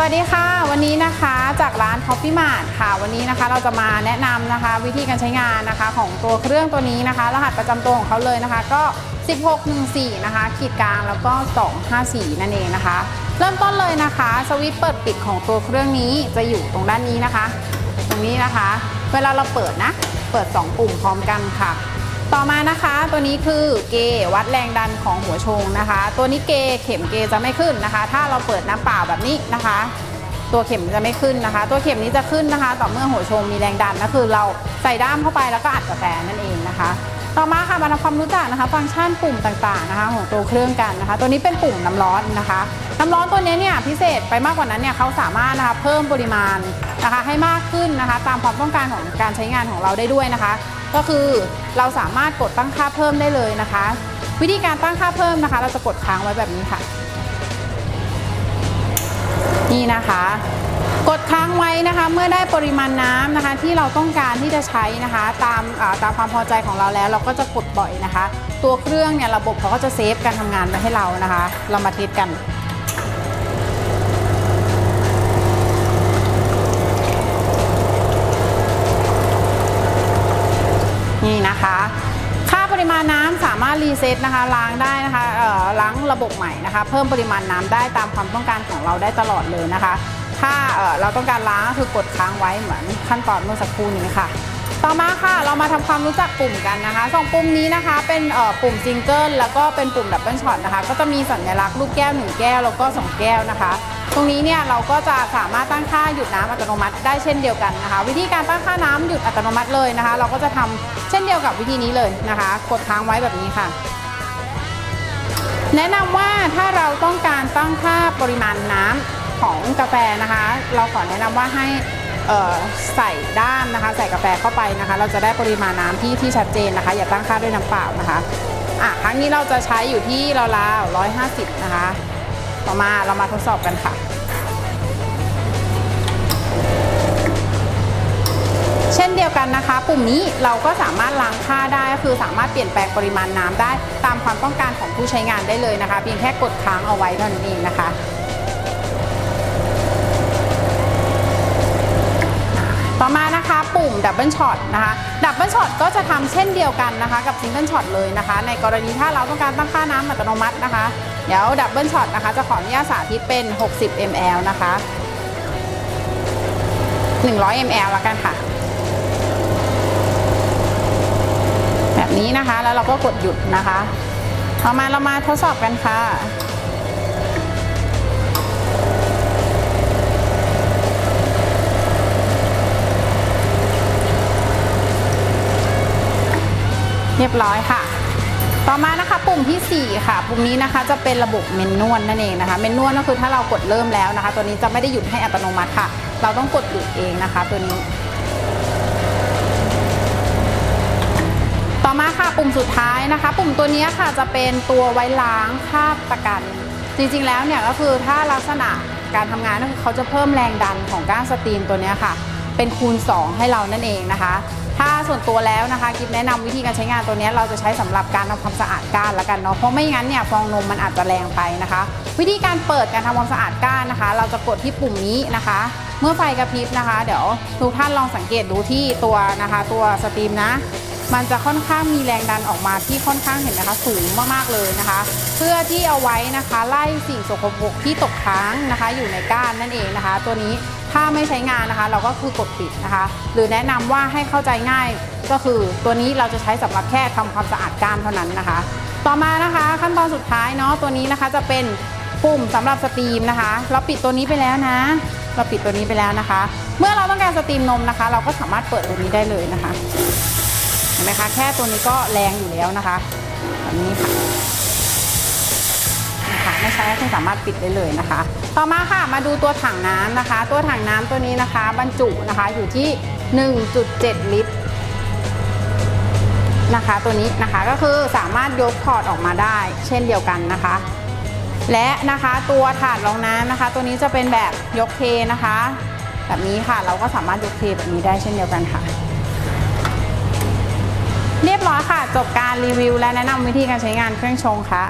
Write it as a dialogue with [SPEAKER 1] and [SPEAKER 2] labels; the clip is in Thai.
[SPEAKER 1] วัสดีค่ะ วันนี้นะคะจากร้าน Coffee Mart ค่ะ วันนี้นะคะเราจะมาแนะนำนะคะ วิธีการใช้งานนะคะ ของตัวเครื่องตัวนี้นะคะ รหัสประจำตัวของเขาเลยนะคะ ก็ 1614 นะคะ ขีดกลางแล้วก็ 254 นั่นเองนะคะ เริ่มต้นเลยนะคะ สวิตช์เปิดปิดของตัวเครื่องนี้จะอยู่ตรงด้านนี้นะคะ ตรงนี้นะคะ เวลาเราเปิดนะ เปิด 2 ปุ่มพร้อมกันค่ะ ต่อมานะคะตัวนี้คือเกวัดแรงดันของหัวชงนะคะ ตัวนี้เกเข็มเกจจะไม่ขึ้นนะคะ ถ้าเราเปิดน้ำเปล่าแบบนี้นะคะ ตัวเข็มจะไม่ขึ้นนะคะ ตัวเข็มนี้จะขึ้นนะคะ ต่อเมื่อหัวชงมีแรงดันก็คือเราใส่ด้ามเข้าไปแล้วก็อัดกาแฟนั่นเองนะคะ ต่อมาค่ะมาทำความรู้จักนะคะ ฟังก์ชันปุ่มต่างๆนะคะ ของตัวเครื่องกันนะคะ ตัวนี้เป็นปุ่มน้ำร้อนนะคะน้ำร้อนตัวนี้เนี่ยพิเศษไปมากกว่านั้นเนี่ยเขาสามารถนะคะเพิ่มปริมาณนะคะให้มากขึ้นนะคะ ตามความต้องการของการใช้งานของเราได้ด้วยนะคะ ก็คือเราสามารถกดตั้งค่าเพิ่มได้เลยนะคะ วิธีการตั้งค่าเพิ่มนะคะ เราจะกดค้างไว้แบบนี้ค่ะ นี่นะคะ กดค้างไว้นะคะ เมื่อได้ปริมาณน้ำนะคะ ที่เราต้องการที่จะใช้นะคะ ตามาตามความพอใจของเราแล้ว เราก็จะกดบ่อยนะคะ ตัวเครื่องเนี่ยระบบเขาก็จะเซฟการทำงานไว้ให้เรานะคะ เรามาเทสกันนะคะ ค่าปริมาณน้ำสามารถรีเซ็ตนะคะล้างได้นะคะเอ่อล้างระบบใหม่นะคะ เพิ่มปริมาณน้ำได้ตามความต้องการของเราได้ตลอดเลยนะคะ ถ้าเราต้องการล้างคือกดค้างไว้เหมือนขั้นตอนเมื่อสักครู่นี้ค่ะ ต่อมาค่ะเรามาทำความรู้จักปุ่มกันนะคะสองปุ่มนี้นะคะเป็นเอ่อปุ่มซิงเกิลแล้วก็เป็นปุ่มดับเบิลช็อตนะคะ ก็จะมีสัญลักษณ์ลูกแก้วหนึ่งแก้วแล้วก็สองแก้วนะคะ ตรงนี้เนี่ยเราก็จะสามารถตั้งค่าหยุดน้ำอัตโนมัติได้เช่นเดียวกันนะคะ วิธีการตั้งค่าน้ำหยุดอัตโนมัติเลยนะคะ เราก็จะทำเช่นเดียวกับวิธีนี้เลยนะคะ กดค้างไว้แบบนี้ค่ะ แนะนำว่าถ้าเราต้องการตั้งค่าปริมาณน้ำของกาแฟนะคะ เราขอแนะนำว่าให้ใส่ด้ามนะคะ ใส่กาแฟเข้าไปนะคะ เราจะได้ปริมาณน้ำที่ที่ชัดเจนนะคะ อย่าตั้งค่าด้วยน้ำเปล่านะคะอะครั้งนี้เราจะใช้อยู่ที่ราวๆ150 นะคะ ต่อมาเรามาทดสอบกันค่ะ เช่นเดียวกันนะคะ ปุ่มนี้เราก็สามารถล้างค่าได้ก็คือสามารถเปลี่ยนแปลงปริมาณน้ำได้ ตามความต้องการของผู้ใช้งานได้เลยนะคะ เพียงแค่กดค้างเอาไว้เท่านั้นเองนะคะต่อมานะคะปุ่มดับเบิลช็อตนะคะดับเบิลช็อตก็จะทำเช่นเดียวกันนะคะ กับซิงเกิลช็อตเลยนะคะ ในกรณีถ้าเราต้องการตั้งค่าน้ำอัตโนมัตินะคะ เดี๋ยวดับเบิลช็อตนะคะจะขออนุญาตสาธิตเป็น 60 ml นะคะ 100 ml ล้วกันค่ะ แบบนี้นะคะ แล้วเราก็กดหยุดนะคะต่อมาเรามาทดสอบกันค่ะเรียบร้อยค่ะ ต่อมานะคะปุ่มทีสี่ 4 ค่ะ ปุ่มนี้นะคะจะเป็นระบบเมนนวลนั่นเองนะคะ เมนนวลก็คือถ้าเรากดเริ่มแล้วนะคะ ตัวนี้จะไม่ได้หยุดให้อัตโนมัติค่ะ เราต้องกดหยุดเองนะคะ ตัวนี้ ต่อมาค่ะปุ่มสุดท้ายนะคะ ปุ่มตัวนี้ค่ะจะเป็นตัวไว้ล้างคราบตะกันจริงๆแล้วเนี่ยก็คือถ้าลักษณะการทำงานก็คือเขาจะเพิ่มแรงดันของก้านสตรีมตัวนี้ค่ะ เป็นคูณ 2 ให้เรานั่นเองนะคะ ถ้าส่วนตัวแล้วนะคะกิฟแนะนำวิธีการใช้งานตัวนี้เราจะใช้สำหรับการทำความสะอาดก้านละกันเนาะเพราะไม่งั้นเนี่ยฟองนมมันอาจจะแรงไปนะคะ วิธีการเปิดการทำความสะอาดก้านนะคะ เราจะกดที่ปุ่มนี้นะคะ เมื่อไฟกระพริบนะคะ เดี๋ยวทุกท่านลองสังเกตดูที่ตัวนะคะ ตัวสตรีมนะ มันจะค่อนข้างมีแรงดันออกมาที่ค่อนข้างเห็นนะคะ สูงมากๆเลยนะคะ เพื่อที่เอาไว้นะคะ ไล่สิ่งสกปรกที่ตกค้างนะคะ อยู่ในก้านนั่นเองนะคะ ตัวนี้ถ้าไม่ใช้งานนะคะ เราก็คือกดปิดนะคะ หรือแนะนำว่าให้เข้าใจง่ายก็คือตัวนี้เราจะใช้สำหรับแค่ทำความสะอาดก้านเท่านั้นนะคะ ต่อมานะคะขั้นตอนสุดท้ายเนาะตัวนี้นะคะจะเป็นปุ่มสำหรับสตรีมนะคะ เราปิดตัวนี้ไปแล้วนะ เราปิดตัวนี้ไปแล้วนะคะ เมื่อเราต้องการสตรีมนมนะคะ เราก็สามารถเปิดตัวนี้ได้เลยนะคะ ห็นไหมคะ แค่ตัวนี้ก็แรงอยู่แล้วนะคะแบบนี้ค่ะนะคะไม่ใช้ก็สามารถปิดได้เลยนะคะ ต่อมาค่ะมาดูตัวถังน้ำนะคะ ตัวถังน้ำตัวนี้นะคะ บรรจุนะคะอยู่ที่ 1.7 ลิตรนะคะ ตัวนี้นะคะก็คือสามารถยกถอดออกมาได้ เช่นเดียวกันนะคะ และนะคะตัวถาดรองน้ำนะคะ ตัวนี้จะเป็นแบบยกเทนะคะ แบบนี้ค่ะเราก็สามารถยกเทแบบนี้ได้เช่นเดียวกันค่ะ เรียบร้อยค่ะ จบการรีวิวและแนะนำวิธีการใช้งานเครื่องชงค่ะ